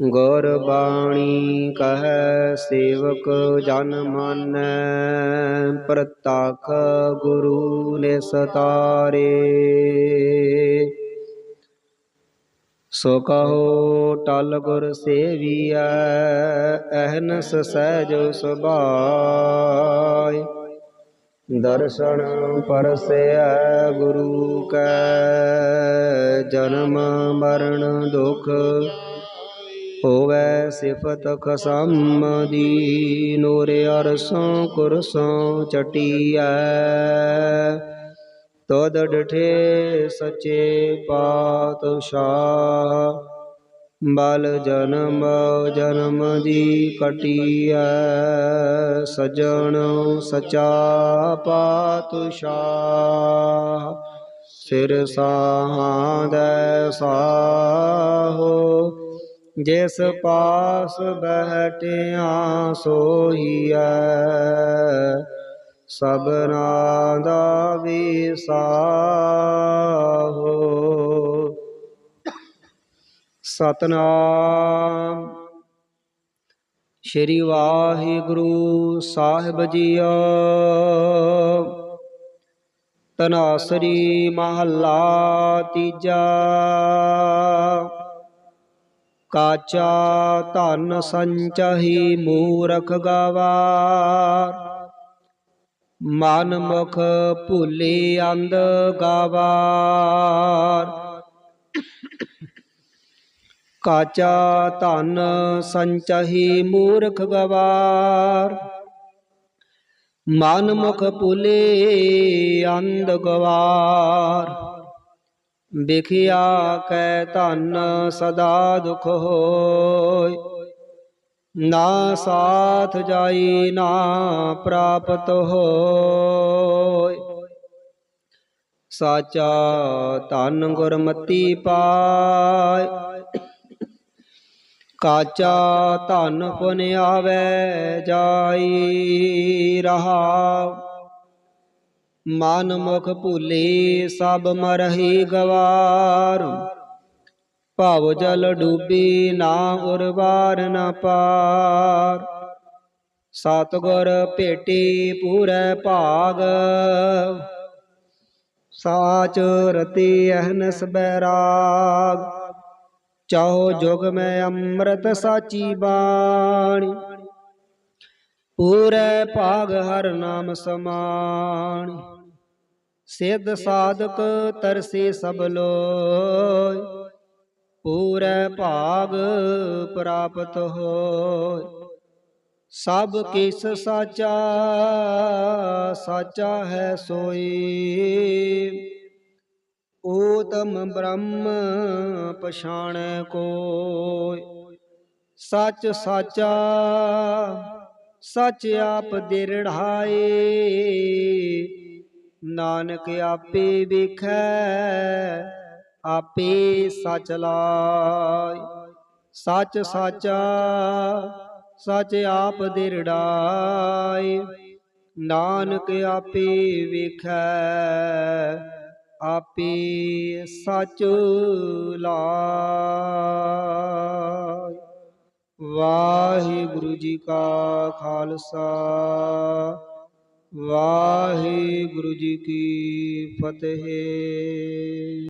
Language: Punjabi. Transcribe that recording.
ਗੁਰ ਬਾਣੀ ਕਹੈ ਸੇਵਕ ਜਨ ਮਾਨੈ, ਪ੍ਰਤੱਖ ਗੁਰੂ ਨਿਸਤਾਰੇ ਸੋ ਕਹੋ ਟਲ ਗੁਰ ਸੇਵੀਐ, ਅਹਨਸ ਸਹਿਜ ਸੁਭਾਇ। ਦਰਸ਼ਨ ਪਰਸੈ ਗੁਰੂ ਕੈ, ਜਨਮ ਮਰਨ ਦੁਖ ਹੋਵੇ ਸਿਫਤ ਖਸਮ ਦੀ ਨੂਰੇ ਅਰਸੋਂ ਕੁਰਸੋਂ ਚਟੀਐ। ਤਦ ਡਠੇ ਸੱਚੇ ਪਾਤਸ਼ਾਹ, ਬਲ ਜਨਮ ਜਨਮ ਦੀ ਕਟੀਐ। ਸਜਣ ਸਚਾ ਪਾਤਸ਼ਾਹ, ਸਿਰ ਸਾਹਾਦੈ ਸਾਹੋ ਜਿਸ ਪਾਸ ਬਹਿਟਿਆ ਸੋਈਐ ਸਬਨਾ ਦਾ ਵਿਸਾਹੋ ਸਤਨਾਮ। ਸ਼੍ਰੀ ਵਾਹਿਗੁਰੂ ਸਾਹਿਬ ਜੀਓ। ਤਨਾਸਰੀ ਮਹੱਲਾ ਤੀਜਾ। ਕਾਚਾ ਧਨ ਸੰਚਹੀ ਮੂਰਖ ਗਵਾਰ ਮਨ ਮੁਖ ਭੁਲੇ ਅੰਧ ਗਵਾਰ ਕਾਚਾ ਧਨ ਸੰਚਹੀ ਮੂਰਖ ਗਵਾਰ ਮਨ ਮੁਖ ਭੁਲੇ ਅੰਧ ਗਵਾਰ ਵਿਖਿਆ ਕੈ ਧਨ ਸਦਾ ਦੁਖ ਹੋਇ। ਨਾ ਸਾਥ ਜਾਈ ਨਾ ਪ੍ਰਾਪਤ ਹੋਇ। ਸਾਚਾ ਧਨ ਗੁਰਮਤੀ ਪਾਇ। ਕਾਚਾ ਧਨ ਪੁਨ ਆਵੈ ਜਾਈ ਰਹਾ ਮਨ ਮੁਖ ਭੂਲੇ ਸਭ ਮਰਹੀ ਗਵਾਰ। ਭਵ ਜਲ ਡੂਬੀ ਨਾ ਉਰਵਾਰ ਨ ਪਾਰ। ਸਤਗੁਰ ਭੇਟੀ ਪੂਰੇ ਭਾਗ। ਸਾਚ ਰਤੀ ਅਹਨਸ ਬੈਰਾਗ ਚਾਹੋ ਜੁਗ ਮੈਂ ਅੰਮ੍ਰਿਤ ਸਾਚੀ ਬਾਣੀ। ਪੂਰੇ ਭਾਗ ਹਰ ਨਾਮ ਸਮਾਣੀ ਸਿੱਧ ਸਾਧਕ ਤਰਸੇ ਸਭ ਲੋਇ। ਪੂਰੇ ਭਾਗ ਪ੍ਰਾਪਤ ਹੋਇ। ਸਭ ਕਿਸ ਸਾਚਾ ਸਾਚਾ ਹੈ ਸੋਈ। ਊਤਮ ਬ੍ਰਹਮ ਪਛਾਣੈ ਕੋਈ ਸੱਚ ਸਾਚਾ ਸੱਚ ਆਪ ਦਿਰੜਾਏ ਨਾਨਕ ਆਪੇ ਵੇਖੈ, ਆਪੇ ਸਚ ਲਾਇ। ਸੱਚ ਸਾਚਾ, ਸੱਚ ਆਪ ਦਿਰੜਾਏ ਨਾਨਕ ਆਪੇ ਵੇਖੈ, ਆਪੇ ਸਚ ਲਾਇ। ਵਾਹਿਗੁਰੂ ਜੀ ਕਾ ਖਾਲਸਾ। ਵਾਹਿਗੁਰੂ ਜੀ ਕੀ ਫਤਿਹ।